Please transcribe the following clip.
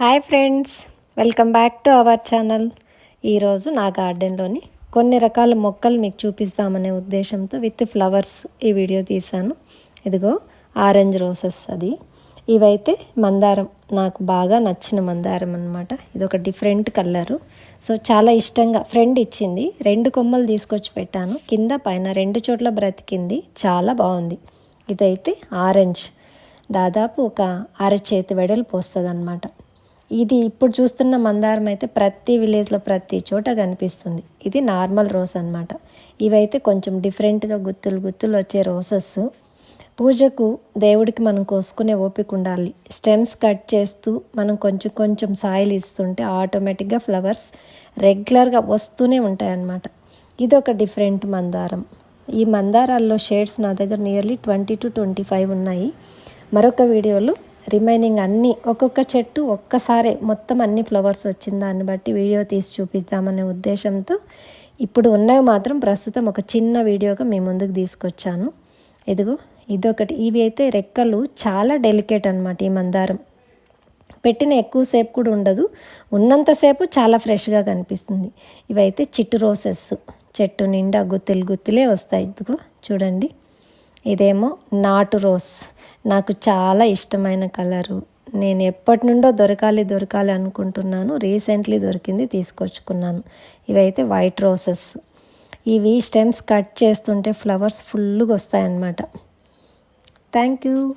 Hi friends welcome back to our channel. ఈరోజు నా గార్డెన్లోని కొన్ని రకాల మొక్కలు మీకు చూపిస్తామనే ఉద్దేశంతో విత్ ఫ్లవర్స్ ఈ వీడియో తీశాను. ఇదిగో ఆరెంజ్ రోసెస్ అది. ఇవైతే మందారం నాకు బాగా నచ్చిన మందారం అనమాట ఇది ఒక డిఫరెంట్ కలరు. సో చాలా ఇష్టంగా ఫ్రెండ్ ఇచ్చింది. రెండు కొమ్మలు తీసుకొచ్చి పెట్టాను. కింద పైన రెండు చోట్ల బ్రతికింది. చాలా బాగుంది. ఇదైతే ఆరెంజ్. దాదాపు ఒక అరచేతి వెడలు పోస్తుంది అనమాట ఇది ఇప్పుడు చూస్తున్న మందారం అయితే ప్రతి విలేజ్లో ప్రతి చోట కనిపిస్తుంది. ఇది నార్మల్ రోస్ అనమాట ఇవైతే కొంచెం డిఫరెంట్గా గుత్తులు గుత్తులు వచ్చే రోసెస్ పూజకు దేవుడికి మనం కోసుకునే ఓపిక ఉండాలి. స్టెమ్స్ కట్ చేస్తూ మనం కొంచెం కొంచెం సాయిల్ ఇస్తుంటే ఆటోమేటిక్గా ఫ్లవర్స్ రెగ్యులర్గా వస్తూనే ఉంటాయి అన్నమాట. ఇది ఒక డిఫరెంట్ మందారం. ఈ మందారాల్లో షేడ్స్ నా దగ్గర nearly twenty to twenty five ఉన్నాయి. మరొక వీడియోలో రిమైనింగ్ అన్నీ ఒక్కొక్క చెట్టు ఒక్కసారే మొత్తం అన్ని ఫ్లవర్స్ వచ్చిన దాన్ని బట్టి వీడియో తీసి చూపిద్దామనే ఉద్దేశంతో ఇప్పుడు ఉన్నవి మాత్రం ప్రస్తుతం ఒక చిన్న వీడియోగా మీ ముందుకు తీసుకొచ్చాను. ఇదిగో ఇదొకటి. ఇవి అయితే రెక్కలు చాలా డెలికేట్ అనమాట ఈ మందారం. పెట్టిన ఎక్కువసేపు కూడా ఉండదు. ఉన్నంతసేపు చాలా ఫ్రెష్గా కనిపిస్తుంది. ఇవైతే చిట్టు రోసెస్. చెట్టు నిండా గుత్తులు గుత్తులే వస్తాయి. ఇదిగో చూడండి. ఇదేమో నాటు రోస్. నాకు చాలా ఇష్టమైన కలరు. నేను ఎప్పటి నుండో దొరకాలి దొరకాలి అనుకుంటున్నాను. రీసెంట్లీ దొరికింది తీసుకొచ్చుకున్నాను. ఇవైతే వైట్ రోసెస్. ఇవి స్టెమ్స్ కట్ చేస్తుంటే ఫ్లవర్స్ ఫుల్గా వస్తాయన్నమాట. Thank you.